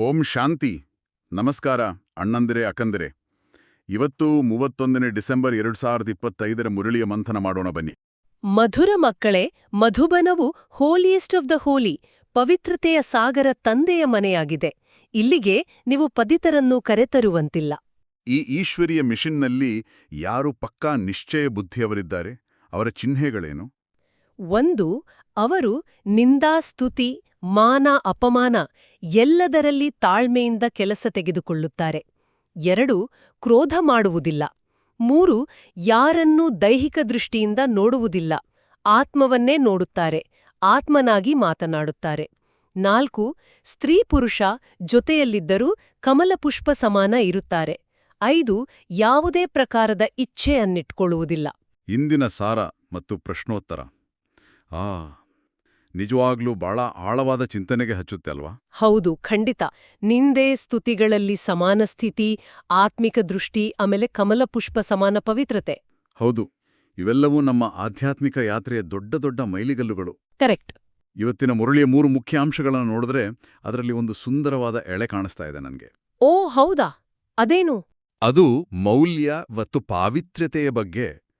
ಓಂ ಶಾಂತಿ. ನಮಸ್ಕಾರ ಅಣ್ಣಂದಿರೆ ಅಕ್ಕಂದಿರೆ. ಇವತ್ತು ಮೂವತ್ತೊಂದನೇ ಡಿಸೆಂಬರ್ ಎರಡು ಸಾವಿರದ ಇಪ್ಪತ್ತೈದರ ಮುರಳಿಯ ಮಂಥನ ಮಾಡೋಣ ಬನ್ನಿ. ಮಧುರ ಮಕ್ಕಳೇ ಮಧುಬನವು ಹೋಲಿಯೆಸ್ಟ್ ಆಫ್ ದ ಹೋಲಿ ಪವಿತ್ರತೆಯ ಸಾಗರ ತಂದೆಯ ಮನೆಯಾಗಿದೆ. ಇಲ್ಲಿಗೆ ನೀವು ಪದಿತರನ್ನು ಕರೆತರುವಂತಿಲ್ಲ. ಈ ಈಶ್ವರಿಯ ಮಿಷಿನ್ನಲ್ಲಿ ಯಾರು ಪಕ್ಕಾ ನಿಶ್ಚಯ ಬುದ್ಧಿಯವರಿದ್ದಾರೆ? ಅವರ ಚಿಹ್ನೆಗಳೇನು? ಒಂದು ಅವರು ನಿಂದಾಸ್ತುತಿ ಮಾನ ಅಪಮಾನ ಎಲ್ಲದರಲ್ಲಿ ತಾಳ್ಮೆಯಿಂದ ಕೆಲಸ ತೆಗೆದುಕೊಳ್ಳುತ್ತಾರೆ. ಎರಡು, ಕ್ರೋಧ ಮಾಡುವುದಿಲ್ಲ. ಮೂರು, ಯಾರನ್ನೂ ದೈಹಿಕ ದೃಷ್ಟಿಯಿಂದ ನೋಡುವುದಿಲ್ಲ. ಆತ್ಮವನ್ನೇ ನೋಡುತ್ತಾರೆ, ಆತ್ಮನಾಗಿ ಮಾತನಾಡುತ್ತಾರೆ. ನಾಲ್ಕು, ಸ್ತ್ರೀ ಪುರುಷ ಜೊತೆಯಲ್ಲಿದ್ದರೂ ಕಮಲಪುಷ್ಪ ಸಮಾನ ಇರುತ್ತಾರೆ. ಐದು, ಯಾವುದೇ ಪ್ರಕಾರದ ಇಚ್ಛೆಯನ್ನಿಟ್ಕೊಳ್ಳುವುದಿಲ್ಲ. ಇಂದಿನ ಸಾರ ಮತ್ತು ಪ್ರಶ್ನೋತ್ತರ. ಆ ನಿಜವಾಗ್ಲೂ ಬಹಳ ಆಳವಾದ ಚಿಂತನೆಗೆ ಹಚ್ಚುತ್ತೆ ಅಲ್ವಾ? ಹೌದು ಖಂಡಿತ. ನಿಂದೆ ಸ್ತುತಿಗಳಲ್ಲಿ ಸಮಾನ ಸ್ಥಿತಿ ಆತ್ಮಿಕ ದೃಷ್ಟಿ ಆಮೇಲೆ ಕಮಲ ಪುಷ್ಪ ಸಮಾನ ಪವಿತ್ರತೆ. ಹೌದು. ಇವೆಲ್ಲವೂ ನಮ್ಮ ಆಧ್ಯಾತ್ಮಿಕ ಯಾತ್ರೆಯ ದೊಡ್ಡ ದೊಡ್ಡ ಮೈಲಿಗಲ್ಲುಗಳು. ಕರೆಕ್ಟ್. ಇವತ್ತಿನ ಮುರಳಿಯ ಮೂರು ಮುಖ್ಯ ಅಂಶಗಳನ್ನು ನೋಡಿದ್ರೆ ಅದರಲ್ಲಿ ಒಂದು ಸುಂದರವಾದ ಎಳೆ ಕಾಣಿಸ್ತಾ ಇದೆ ನನಗೆ. ಓ ಹೌದಾ? ಅದೇನು? ಅದು ಮೌಲ್ಯ ಮತ್ತು ಪಾವಿತ್ರ್ಯತೆಯ ಬಗ್ಗೆ.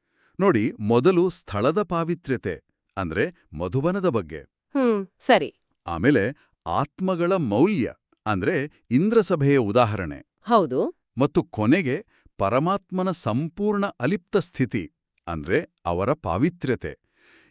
ನೋಡಿ ಮೊದಲು ಸ್ಥಳದ ಪಾವಿತ್ರ್ಯತೆ. ಅಂದ್ರೆ ಮಧುಬನದ ಬಗ್ಗೆ. ಹ್ಮ್ ಸರಿ. ಆಮೇಲೆ ಆತ್ಮಗಳ ಮೌಲ್ಯ ಅಂದ್ರೆ ಇಂದ್ರಸಭೆಯ ಉದಾಹರಣೆ. ಹೌದು. ಮತ್ತು ಕೊನೆಗೆ ಪರಮಾತ್ಮನ ಸಂಪೂರ್ಣ ಅಲಿಪ್ತ ಸ್ಥಿತಿ ಅಂದ್ರೆ ಅವರ ಪಾವಿತ್ರ್ಯತೆ.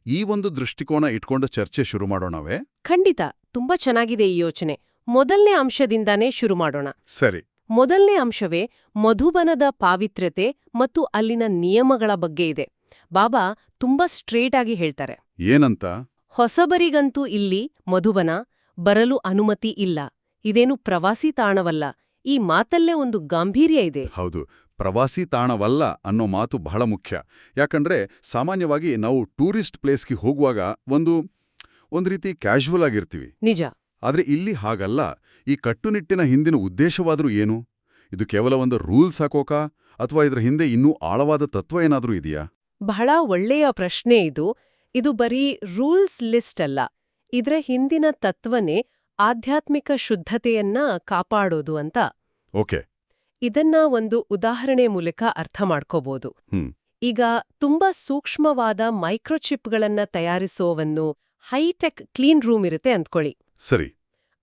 ಈ ಒಂದು ದೃಷ್ಟಿಕೋನ ಇಟ್ಕೊಂಡು ಚರ್ಚೆ ಶುರು ಮಾಡೋಣವೇ? ಖಂಡಿತ ತುಂಬಾ ಚೆನ್ನಾಗಿದೆ ಈ ಯೋಚನೆ. ಮೊದಲನೇ ಅಂಶದಿಂದಾನೇ ಶುರು ಮಾಡೋಣ. ಸರಿ. ಮೊದಲನೇ ಅಂಶವೇ ಮಧುಬನದ ಪಾವಿತ್ರ್ಯತೆ ಮತ್ತು ಅಲ್ಲಿನ ನಿಯಮಗಳ ಬಗ್ಗೆ ಇದೆ. ಬಾಬಾ ತುಂಬಾ ಸ್ಟ್ರೇಟ್ ಆಗಿ ಹೇಳ್ತಾರೆ. ಏನಂತ? ಹೊಸಬರಿಗಂತೂ ಇಲ್ಲಿ ಮಧುಬನ ಬರಲು ಅನುಮತಿ ಇಲ್ಲ. ಇದೇನು ಪ್ರವಾಸಿ ತಾಣವಲ್ಲ. ಈ ಮಾತಲ್ಲೇ ಒಂದು ಗಾಂಭೀರ್ಯ ಇದೆ. ಹೌದು ಪ್ರವಾಸಿ ತಾಣವಲ್ಲ ಅನ್ನೋ ಮಾತು ಬಹಳ ಮುಖ್ಯ. ಯಾಕಂದ್ರೆ ಸಾಮಾನ್ಯವಾಗಿ ನಾವು ಟೂರಿಸ್ಟ್ ಪ್ಲೇಸ್ಗೆ ಹೋಗುವಾಗ ಒಂದು ಒಂದು ರೀತಿ ಕ್ಯಾಶುವಲ್ ಆಗಿರ್ತೀವಿ. ನಿಜ. ಆದ್ರೆ ಇಲ್ಲಿ ಹಾಗಲ್ಲ. ಈ ಕಟ್ಟುನಿಟ್ಟಿನ ಹಿಂದಿನ ಉದ್ದೇಶವಾದರೂ ಏನು? ಇದು ಕೇವಲ ಒಂದು ರೂಲ್ಸ್ ಹಾಕೋಕಾ? ಅಥವಾ ಇದರ ಹಿಂದೆ ಇನ್ನೂ ಆಳವಾದ ತತ್ವ ಏನಾದರೂ ಇದೆಯಾ? ಬಹಳ ಒಳ್ಳೆಯ ಪ್ರಶ್ನೆ ಇದು. ಇದು ಬರೀ ರೂಲ್ಸ್ ಲಿಸ್ಟ್ ಅಲ್ಲ. ಇದರ ಹಿಂದಿನ ತತ್ವನೇ ಆಧ್ಯಾತ್ಮಿಕ ಶುದ್ಧತೆಯನ್ನ ಕಾಪಾಡೋದು ಅಂತ. ಓಕೆ. ಇದನ್ನ ಒಂದು ಉದಾಹರಣೆ ಮೂಲಕ ಅರ್ಥ ಮಾಡ್ಕೋಬಹುದು. ಈಗ ತುಂಬಾ ಸೂಕ್ಷ್ಮವಾದ ಮೈಕ್ರೋಚಿಪ್ಗಳನ್ನ ತಯಾರಿಸುವವನ್ನು ಹೈಟೆಕ್ ಕ್ಲೀನ್ ರೂಮ್ ಇರುತ್ತೆ ಅಂದ್ಕೊಳ್ಳಿ. ಸರಿ.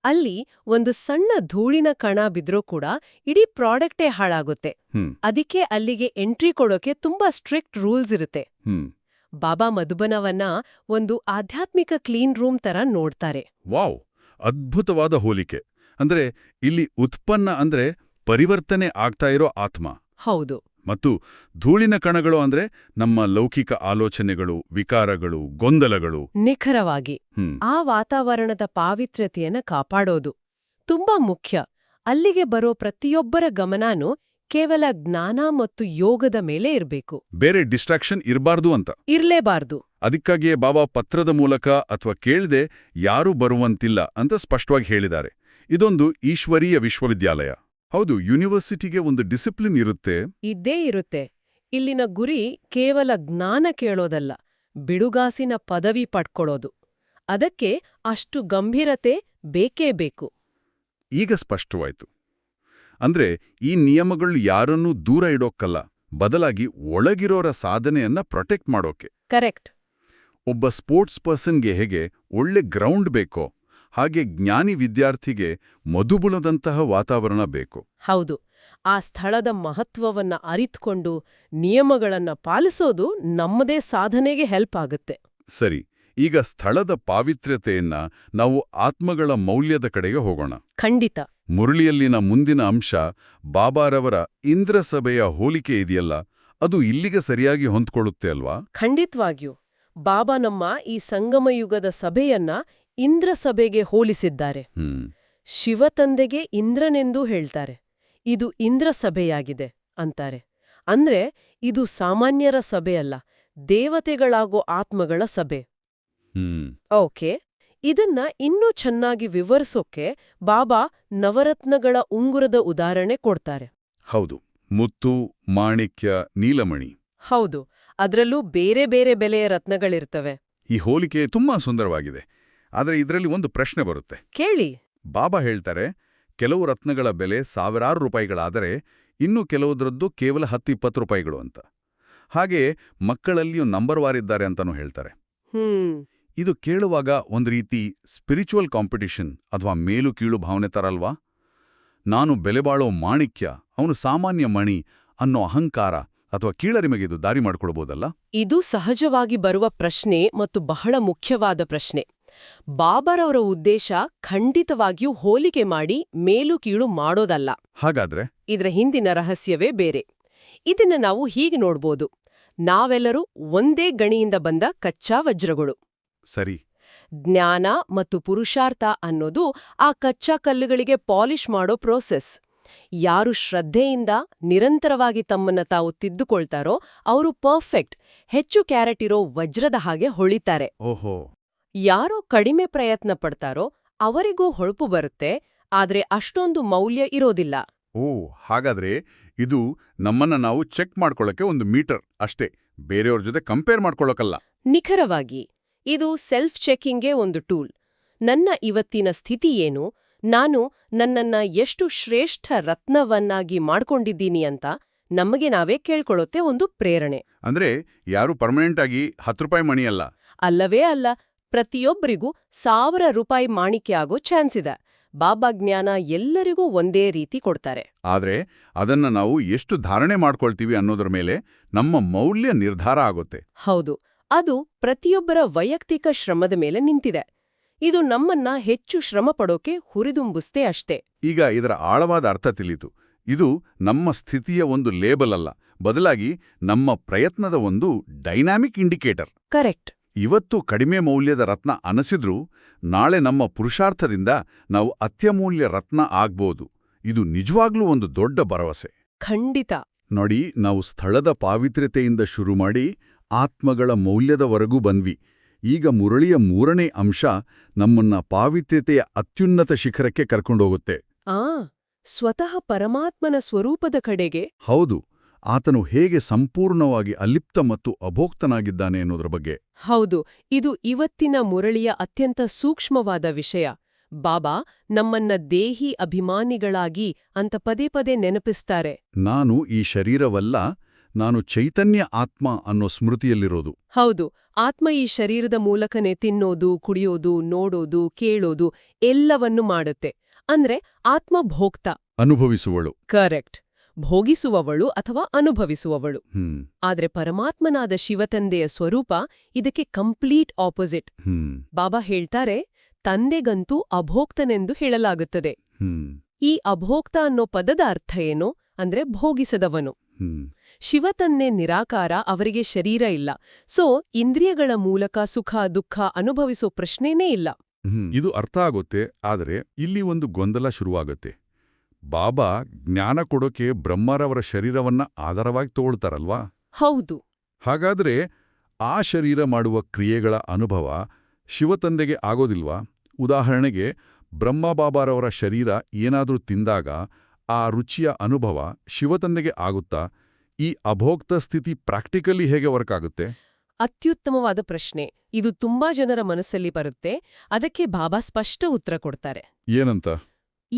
ಅಲ್ಲಿ ಒಂದು ಸಣ್ಣ ಧೂಳಿನ ಕಣ ಬಿದ್ರೂ ಕೂಡ ಇಡೀ ಪ್ರಾಡಕ್ಟೇ ಹಾಳಾಗುತ್ತೆ. ಅದಕ್ಕೆ ಅಲ್ಲಿಗೆ ಎಂಟ್ರಿ ಕೊಡೋಕೆ ತುಂಬಾ ಸ್ಟ್ರಿಕ್ಟ್ ರೂಲ್ಸ್ ಇರುತ್ತೆ. ಹ್ಮ್. ಬಾಬಾ ಮಧುಬನವನ್ನ ಒಂದು ಆಧ್ಯಾತ್ಮಿಕ ಕ್ಲೀನ್ ರೂಮ್ ತರ ನೋಡ್ತಾರೆ. ವಾವ್! ಅದ್ಭುತವಾದ ಹೋಲಿಕೆ. ಅಂದ್ರೆ ಇಲ್ಲಿ ಉತ್ಪನ್ನ ಅಂದ್ರೆ ಪರಿವರ್ತನೆ ಆಗ್ತಾ ಇರೋ ಆತ್ಮ. ಹೌದು. ಮತ್ತು ಧೂಳಿನ ಕಣಗಳು ಅಂದ್ರೆ ನಮ್ಮ ಲೌಕಿಕ ಆಲೋಚನೆಗಳು ವಿಕಾರಗಳು ಗೊಂದಲಗಳು. ನಿಖರವಾಗಿ ಆ ವಾತಾವರಣದ ಪಾವಿತ್ರ್ಯತೆಯನ್ನು ಕಾಪಾಡೋದು ತುಂಬಾ ಮುಖ್ಯ. ಅಲ್ಲಿಗೆ ಬರೋ ಪ್ರತಿಯೊಬ್ಬರ ಗಮನಾನು ಕೇವಲ ಜ್ಞಾನ ಮತ್ತು ಯೋಗದ ಮೇಲೆ ಇರಬೇಕು. ಬೇರೆ ಡಿಸ್ಟ್ರಾಕ್ಷನ್ ಇರಬಾರ್ದು ಅಂತ. ಇರ್ಲೇಬಾರ್ದು. ಅದಕ್ಕಾಗಿಯೇ ಬಾಬಾ ಪತ್ರದ ಮೂಲಕ ಅಥವಾ ಕೇಳದೆ ಯಾರೂ ಬರುವಂತಿಲ್ಲ ಅಂತ ಸ್ಪಷ್ಟವಾಗಿ ಹೇಳಿದ್ದಾರೆ. ಇದೊಂದು ಈಶ್ವರೀಯ ವಿಶ್ವವಿದ್ಯಾಲಯ. ಹೌದು ಯೂನಿವರ್ಸಿಟಿಗೆ ಒಂದು ಡಿಸಿಪ್ಲಿನ್ ಇರುತ್ತೆ. ಇದ್ದೇ ಇರುತ್ತೆ. ಇಲ್ಲಿನ ಗುರಿ ಕೇವಲ ಜ್ಞಾನ ಕೇಳೋದಲ್ಲ ಬಿಡುಗಾಸಿನ ಪದವಿ ಪಡ್ಕೊಳ್ಳೋದು. ಅದಕ್ಕೆ ಅಷ್ಟು ಗಂಭೀರತೆ ಬೇಕೇ ಬೇಕು. ಈಗ ಸ್ಪಷ್ಟವಾಯ್ತು. ಅಂದ್ರೆ ಈ ನಿಯಮಗಳು ಯಾರನ್ನೂ ದೂರ ಇಡೋಕ್ಕಲ್ಲ ಬದಲಾಗಿ ಒಳಗಿರೋರ ಸಾಧನೆಯನ್ನ ಪ್ರೊಟೆಕ್ಟ್ ಮಾಡೋಕೆ. ಕರೆಕ್ಟ್ ಒಬ್ಬ ಸ್ಪೋರ್ಟ್ಸ್ ಪರ್ಸನ್ಗೆ ಹೇಗೆ ಒಳ್ಳೆ ಗ್ರೌಂಡ್ ಬೇಕೋ ಹಾಗೆ ಜ್ಞಾನಿ ವಿದ್ಯಾರ್ಥಿಗೆ ಮಧುಬುಳದಂತಹ ವಾತಾವರಣ ಬೇಕು. ಹೌದು. ಆ ಸ್ಥಳದ ಮಹತ್ವವನ್ನ ಅರಿತುಕೊಂಡು ನಿಯಮಗಳನ್ನ ಪಾಲಿಸೋದು ನಮ್ಮದೇ ಸಾಧನೆಗೆ ಹೆಲ್ಪ್ ಆಗುತ್ತೆ. ಸರಿ ಈಗ ಸ್ಥಳದ ಪಾವಿತ್ರ್ಯತೆಯನ್ನ ನಾವು ಆತ್ಮಗಳ ಮೌಲ್ಯದ ಕಡೆಗೆ ಹೋಗೋಣ. ಖಂಡಿತ. ಮುರಳಿಯಲ್ಲಿನ ಮುಂದಿನ ಅಂಶ ಬಾಬಾರವರ ಇಂದ್ರಸಭೆಯ ಹೋಲಿಕೆ ಇದೆಯಲ್ಲ ಅದು ಇಲ್ಲಿಗೆ ಸರಿಯಾಗಿ ಹೊಂದ್ಕೊಳ್ಳುತ್ತೆ ಅಲ್ವಾ? ಖಂಡಿತವಾಗಿಯೂ. ಬಾಬಾ ನಮ್ಮ ಈ ಸಂಗಮಯುಗದ ಸಭೆಯನ್ನ ಇಂದ್ರ ಸಭೆಗೆ ಹೋಲಿಸಿದ್ದಾರೆ ಶಿವತಂದೆಗೆ ಇಂದ್ರನೆಂದೂ ಹೇಳ್ತಾರೆ. ಇದು ಇಂದ್ರ ಸಭೆಯಾಗಿದೆ ಅಂತಾರೆ. ಅಂದ್ರೆ ಇದು ಸಾಮಾನ್ಯರ ಸಭೆಯಲ್ಲ ದೇವತೆಗಳಾಗೋ ಆತ್ಮಗಳ ಸಭೆ. ಓಕೆ. ಇದನ್ನ ಇನ್ನೂ ಚೆನ್ನಾಗಿ ವಿವರಿಸೋಕೆ ಬಾಬಾ ನವರತ್ನಗಳ ಉಂಗುರದ ಉದಾಹರಣೆ ಕೊಡ್ತಾರೆ. ಹೌದು ಮುತ್ತು ಮಾಣಿಕ್ಯ ನೀಲಮಣಿ. ಹೌದು ಅದರಲ್ಲೂ ಬೇರೆ ಬೇರೆ ಬೆಲೆಯ ರತ್ನಗಳಿರ್ತವೆ. ಈ ಹೋಲಿಕೆ ತುಂಬಾ ಸುಂದರವಾಗಿದೆ. ಆದರೆ ಇದರಲ್ಲಿ ಒಂದು ಪ್ರಶ್ನೆ ಬರುತ್ತೆ. ಕೇಳಿ. ಬಾಬಾ ಹೇಳ್ತಾರೆ ಕೆಲವು ರತ್ನಗಳ ಬೆಲೆ ಸಾವಿರಾರು ರೂಪಾಯಿಗಳಾದರೆ ಇನ್ನು ಕೆಲವುದ್ರದ್ದು ಕೇವಲ ಹತ್ತು ಇಪ್ಪತ್ತು ರೂಪಾಯಿಗಳು ಅಂತ. ಹಾಗೆ ಮಕ್ಕಳಲ್ಲಿಯೂ ನಂಬರ್ ವಾರಿದ್ದಾರೆ ಅಂತಲೂ ಹೇಳ್ತಾರೆ. ಹ್ಮ್. ಇದು ಕೇಳುವಾಗ ಒಂದು ರೀತಿ ಸ್ಪಿರಿಚುವಲ್ ಕಾಂಪಿಟಿಷನ್ ಅಥವಾ ಮೇಲು ಕೀಳು ಭಾವನೆ ತರಲ್ವಾ? ನಾನು ಬೆಲೆಬಾಳೋ ಮಾಣಿಕ್ಯ ಅವನು ಸಾಮಾನ್ಯ ಮಣಿ ಅನ್ನೋ ಅಹಂಕಾರ ಅಥವಾ ಕೀಳರಿಮೆಗೆ ಇದು ದಾರಿ ಮಾಡಿಕೊಡ್ಬೋದಲ್ಲ? ಇದು ಸಹಜವಾಗಿ ಬರುವ ಪ್ರಶ್ನೆ ಮತ್ತು ಬಹಳ ಮುಖ್ಯವಾದ ಪ್ರಶ್ನೆ. ಬಾಬರವರ ಉದ್ದೇಶ ಖಂಡಿತವಾಗಿಯೂ ಹೋಲಿಕೆ ಮಾಡಿ ಮೇಲು ಕೀಳು ಮಾಡೋದಲ್ಲ. ಹಾಗಾದ್ರೆ? ಇದರ ಹಿಂದಿನ ರಹಸ್ಯವೇ ಬೇರೆ. ಇದನ್ನ ನಾವು ಹೀಗೆ ನೋಡ್ಬೋದು. ನಾವೆಲ್ಲರೂ ಒಂದೇ ಗಣಿಯಿಂದ ಬಂದ ಕಚ್ಚಾ ವಜ್ರಗಳು. ಸರಿ. ಜ್ಞಾನ ಮತ್ತು ಪುರುಷಾರ್ಥ ಅನ್ನೋದು ಆ ಕಚ್ಚಾ ಕಲ್ಲುಗಳಿಗೆ ಪಾಲಿಷ್ ಮಾಡೋ ಪ್ರೋಸೆಸ್. ಯಾರು ಶ್ರದ್ಧೆಯಿಂದ ನಿರಂತರವಾಗಿ ತಮ್ಮನ್ನ ತಾವು ತಿದ್ದುಕೊಳ್ತಾರೋ ಅವರು ಪರ್ಫೆಕ್ಟ್ ಹೆಚ್ಚು ಕ್ಯಾರೆಟ್ ಇರೋ ವಜ್ರದ ಹಾಗೆ ಹೊಳಿತಾರೆ. ಓಹೋ. ಯಾರೋ ಕಡಿಮೆ ಪ್ರಯತ್ನ ಪಡ್ತಾರೋ ಅವರಿಗೂ ಹೊಳಪು ಬರುತ್ತೆ ಆದ್ರೆ ಅಷ್ಟೊಂದು ಮೌಲ್ಯ ಇರೋದಿಲ್ಲ. ಓ ಹಾಗಾದ್ರೆ ಇದು ನಮ್ಮನ್ನ ನಾವು ಚೆಕ್ ಮಾಡ್ಕೊಳ್ಳೋಕೆ ಒಂದು ಮೀಟರ್ ಅಷ್ಟೇ ಬೇರೆಯವ್ರ ಜೊತೆ ಕಂಪೇರ್ ಮಾಡ್ಕೊಳ್ಳೋಕಲ್ಲ ನಿಖರವಾಗಿ ಇದು ಸೆಲ್ಫ್ ಚೆಕಿಂಗ್ಗೆ ಒಂದು ಟೂಲ್. ನನ್ನ ಇವತ್ತಿನ ಸ್ಥಿತಿ ಏನು? ನಾನು ನನ್ನನ್ನ ಎಷ್ಟು ಶ್ರೇಷ್ಠ ರತ್ನವನ್ನಾಗಿ ಮಾಡ್ಕೊಂಡಿದ್ದೀನಿ ಅಂತ ನಮಗೆ ನಾವೇ ಕೇಳ್ಕೊಳ್ಳುತ್ತೆ ಒಂದು ಪ್ರೇರಣೆ. ಅಂದ್ರೆ ಯಾರು ಪರ್ಮನೆಂಟ್ ಆಗಿ ಹತ್ತು ರೂಪಾಯಿ ಮಣಿಯಲ್ಲ? ಅಲ್ಲವೇ ಅಲ್ಲ ಪ್ರತಿಯೊಬ್ಬರಿಗೂ ಸಾವಿರ ರೂಪಾಯಿ ಮಾಣಿಕ್ಯ ಆಗೋ ಚಾನ್ಸ್ ಇದೆ. ಬಾಬಾ ಜ್ಞಾನ ಎಲ್ಲರಿಗೂ ಒಂದೇ ರೀತಿ ಕೊಡ್ತಾರೆ. ಆದ್ರೆ ಅದನ್ನ ನಾವು ಎಷ್ಟು ಧಾರಣೆ ಮಾಡ್ಕೊಳ್ತೀವಿ ಅನ್ನೋದ್ರ ಮೇಲೆ ನಮ್ಮ ಮೌಲ್ಯ ನಿರ್ಧಾರ ಆಗುತ್ತೆ. ಹೌದು ಅದು ಪ್ರತಿಯೊಬ್ಬರ ವೈಯಕ್ತಿಕ ಶ್ರಮದ ಮೇಲೆ ನಿಂತಿದೆ. ಇದು ನಮ್ಮನ್ನ ಹೆಚ್ಚು ಶ್ರಮ ಪಡೋಕೆ ಹುರಿದುಂಬುಸ್ತೇ ಅಷ್ಟೇ. ಈಗ ಇದರ ಆಳವಾದ ಅರ್ಥ ತಿಳಿತು ಇದು ನಮ್ಮ ಸ್ಥಿತಿಯ ಒಂದು ಲೇಬಲ್ ಅಲ್ಲ. ಬದಲಾಗಿ ನಮ್ಮ ಪ್ರಯತ್ನದ ಒಂದು ಡೈನಾಮಿಕ್ ಇಂಡಿಕೇಟರ್. ಕರೆಕ್ಟ್. ಇವತ್ತು ಕಡಿಮೆ ಮೌಲ್ಯದ ರತ್ನ ಅನಸಿದ್ರೂ ನಾಳೆ ನಮ್ಮ ಪುರುಷಾರ್ಥದಿಂದ ನಾವು ಅತ್ಯಮೂಲ್ಯ ರತ್ನ ಆಗ್ಬೋದು. ಇದು ನಿಜವಾಗ್ಲೂ ಒಂದು ದೊಡ್ಡ ಭರವಸೆ. ಖಂಡಿತ. ನೋಡಿ ನಾವು ಸ್ಥಳದ ಪಾವಿತ್ರ್ಯತೆಯಿಂದ ಶುರು ಮಾಡಿ ಆತ್ಮಗಳ ಮೌಲ್ಯದವರೆಗೂ ಬಂದ್ವಿ. ಈಗ ಮುರಳಿಯ ಮೂರನೇ ಅಂಶ ನಮ್ಮನ್ನ ಪಾವಿತ್ರ್ಯತೆಯ ಅತ್ಯುನ್ನತ ಶಿಖರಕ್ಕೆ ಕರ್ಕೊಂಡೋಗುತ್ತೆ. ಆ ಸ್ವತಃ ಪರಮಾತ್ಮನ ಸ್ವರೂಪದ ಕಡೆಗೆ? ಹೌದು. ಆತನು ಹೇಗೆ ಸಂಪೂರ್ಣವಾಗಿ ಅಲಿಪ್ತ ಮತ್ತು ಅಭೋಕ್ತನಾಗಿದ್ದಾನೆ ಎನ್ನುವುದರ ಬಗ್ಗೆ. ಹೌದು ಇದು ಇವತ್ತಿನ ಮುರಳಿಯ ಅತ್ಯಂತ ಸೂಕ್ಷ್ಮವಾದ ವಿಷಯ. ಬಾಬಾ ನಮ್ಮನ್ನ ದೇಹಿ ಅಭಿಮಾನಿಗಳಾಗಿ ಅಂತ ಪದೇ ಪದೇ ನೆನಪಿಸ್ತಾರೆ. ನಾನು ಈ ಶರೀರವಲ್ಲ ನಾನು ಚೈತನ್ಯ ಆತ್ಮ ಅನ್ನೋ ಸ್ಮೃತಿಯಲ್ಲಿರೋದು. ಹೌದು ಆತ್ಮ ಈ ಶರೀರದ ಮೂಲಕನೇ ತಿನ್ನೋದು ಕುಡಿಯೋದು ನೋಡೋದು ಕೇಳೋದು ಎಲ್ಲವನ್ನೂ ಮಾಡುತ್ತೆ. ಅಂದ್ರೆ ಆತ್ಮ ಭೋಕ್ತ ಅನುಭವಿಸುವಳು. ಕರೆಕ್ಟ್. ಭೋಗಿಸುವವಳು ಅಥವಾ ಅನುಭವಿಸುವವಳು. ಆದರೆ ಪರಮಾತ್ಮನಾದ ಶಿವತಂದೆಯ ಸ್ವರೂಪ ಇದಕ್ಕೆ ಕಂಪ್ಲೀಟ್ ಆಪೋಸಿಟ್. ಬಾಬಾ ಹೇಳ್ತಾರೆ ತಂದೆಗಂತೂ ಅಭೋಕ್ತನೆಂದು ಹೇಳಲಾಗುತ್ತದೆ. ಈ ಅಭೋಕ್ತ ಅನ್ನೋ ಪದದ ಅರ್ಥ ಏನು? ಅಂದ್ರೆ ಭೋಗಿಸದವನು. ಶಿವತನ್ನೇ ನಿರಾಕಾರ ಅವರಿಗೆ ಶರೀರ ಇಲ್ಲ. ಸೊ ಇಂದ್ರಿಯಗಳ ಮೂಲಕ ಸುಖ ದುಃಖ ಅನುಭವಿಸೋ ಪ್ರಶ್ನೆನೇ ಇಲ್ಲ. ಇದು ಅರ್ಥ ಆಗುತ್ತೆ ಆದರೆ ಇಲ್ಲಿ ಒಂದು ಗೊಂದಲ ಶುರುವಾಗುತ್ತೆ. ಬಾಬಾ ಜ್ಞಾನ ಕೊಡೋಕೆ ಬ್ರಹ್ಮರವರ ಶರೀರವನ್ನ ಆಧಾರವಾಗಿ ತಗೊಳ್ತಾರಲ್ವಾ? ಹೌದು. ಹಾಗಾದ್ರೆ ಆ ಶರೀರ ಮಾಡುವ ಕ್ರಿಯೆಗಳ ಅನುಭವ ಶಿವತಂದೆಗೆ ಆಗೋದಿಲ್ವಾ? ಉದಾಹರಣೆಗೆ ಬ್ರಹ್ಮಬಾಬಾರವರ ಶರೀರ ಏನಾದರೂ ತಿಂದಾಗ ಆ ರುಚಿಯ ಅನುಭವ ಶಿವತಂದೆಗೆ ಆಗುತ್ತಾ? ಈ ಅಭೋಕ್ತ ಸ್ಥಿತಿ ಪ್ರಾಕ್ಟಿಕಲಿ ಹೇಗೆ ವರ್ಕ್ ಆಗುತ್ತೆ? ಅತ್ಯುತ್ತಮವಾದ ಪ್ರಶ್ನೆ. ಇದು ತುಂಬಾ ಜನರ ಮನಸ್ಸಲ್ಲಿ ಬರುತ್ತೆ. ಅದಕ್ಕೆ ಬಾಬಾ ಸ್ಪಷ್ಟ ಉತ್ತರ ಕೊಡ್ತಾರೆ. ಏನಂತ?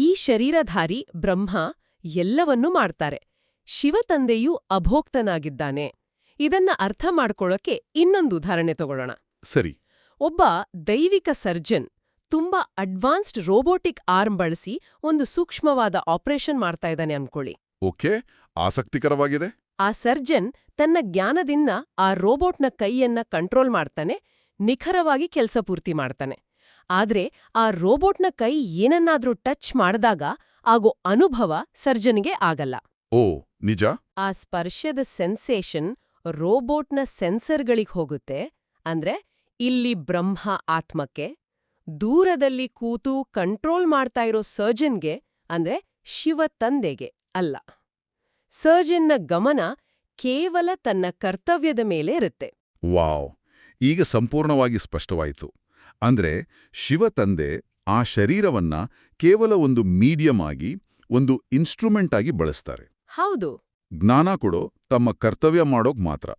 ಈ ಶರೀರಧಾರಿ ಬ್ರಹ್ಮ ಎಲ್ಲವನ್ನೂ ಮಾಡ್ತಾರೆ. ಶಿವತಂದೆಯೂ ಅಭೋಕ್ತನಾಗಿದ್ದಾನೆ. ಇದನ್ನ ಅರ್ಥ ಮಾಡ್ಕೊಳ್ಳೋಕೆ ಇನ್ನೊಂದು ಉದಾಹರಣೆ ತಗೊಳ್ಳೋಣ. ಸರಿ. ಒಬ್ಬ ದೈವಿಕ ಸರ್ಜನ್ ತುಂಬಾ ಅಡ್ವಾನ್ಸ್ಡ್ ರೋಬೋಟಿಕ್ ಆರ್ಮ್ ಬಳಸಿ ಒಂದು ಸೂಕ್ಷ್ಮವಾದ ಆಪರೇಷನ್ ಮಾಡ್ತಾ ಇದ್ದಾನೆ ಅನ್ಕೊಳ್ಳಿ. ಓಕೆ ಆಸಕ್ತಿಕರವಾಗಿದೆ. ಆ ಸರ್ಜನ್ ತನ್ನ ಜ್ಞಾನದಿಂದ ಆ ರೋಬೋಟ್ನ ಕೈಯನ್ನ ಕಂಟ್ರೋಲ್ ಮಾಡ್ತಾನೆ ನಿಖರವಾಗಿ ಕೆಲಸ ಪೂರ್ತಿ ಮಾಡ್ತಾನೆ. ಆದ್ರೆ ಆ ರೋಬೋಟ್ನ ಕೈ ಏನನ್ನಾದ್ರೂ ಟಚ್ ಮಾಡಿದಾಗ ಆಗೋ ಅನುಭವ ಸರ್ಜನ್ಗೆ ಆಗಲ್ಲ. ಓ ನಿಜ? ಆ ಸ್ಪರ್ಶದ ಸೆನ್ಸೇಷನ್ ರೋಬೋಟ್ನ ಸೆನ್ಸರ್ಗಳಿಗೆ ಹೋಗುತ್ತೆ. ಅಂದ್ರೆ ಇಲ್ಲಿ ಬ್ರಹ್ಮ ಆತ್ಮಕ್ಕೆ ದೂರದಲ್ಲಿ ಕೂತು ಕಂಟ್ರೋಲ್ ಮಾಡ್ತಾ ಇರೋ ಸರ್ಜನ್ಗೆ ಅಂದ್ರೆ ಶಿವ ತಂದೆಗೆ ಅಲ್ಲ. ಸರ್ಜನ್ನ ಗಮನ ಕೇವಲ ತನ್ನ ಕರ್ತವ್ಯದ ಮೇಲೆ ಇರುತ್ತೆ. ವಾವ್! ಈಗ ಸಂಪೂರ್ಣವಾಗಿ ಸ್ಪಷ್ಟವಾಯಿತು. ಅಂದ್ರೆ ಶಿವತಂದೆ ಆ ಶರೀರವನ್ನ ಕೇವಲ ಒಂದು ಮೀಡಿಯಂ ಆಗಿ ಒಂದು ಇನ್ಸ್ಟ್ರೂಮೆಂಟ್ ಆಗಿ ಬಳಸ್ತಾರೆ. ಹೌದು. ಜ್ಞಾನ ಕೊಡೋ ತಮ್ಮ ಕರ್ತವ್ಯ ಮಾಡೋಕ್ ಮಾತ್ರ.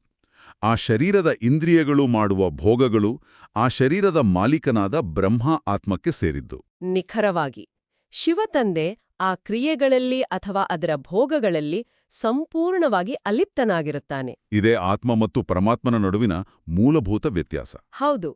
ಆ ಶರೀರದ ಇಂದ್ರಿಯಗಳು ಮಾಡುವ ಭೋಗಗಳು ಆ ಶರೀರದ ಮಾಲೀಕನಾದ ಬ್ರಹ್ಮ ಆತ್ಮಕ್ಕೆ ಸೇರಿದ್ದು. ನಿಖರವಾಗಿ ಶಿವತಂದೆ ಆ ಕ್ರಿಯೆಗಳಲ್ಲಿ ಅಥವಾ ಅದರ ಭೋಗಗಳಲ್ಲಿ ಸಂಪೂರ್ಣವಾಗಿ ಅಲಿಪ್ತನಾಗಿರುತ್ತಾನೆ. ಇದೇ ಆತ್ಮ ಮತ್ತು ಪರಮಾತ್ಮನ ನಡುವಿನ ಮೂಲಭೂತ ವ್ಯತ್ಯಾಸ. ಹೌದು.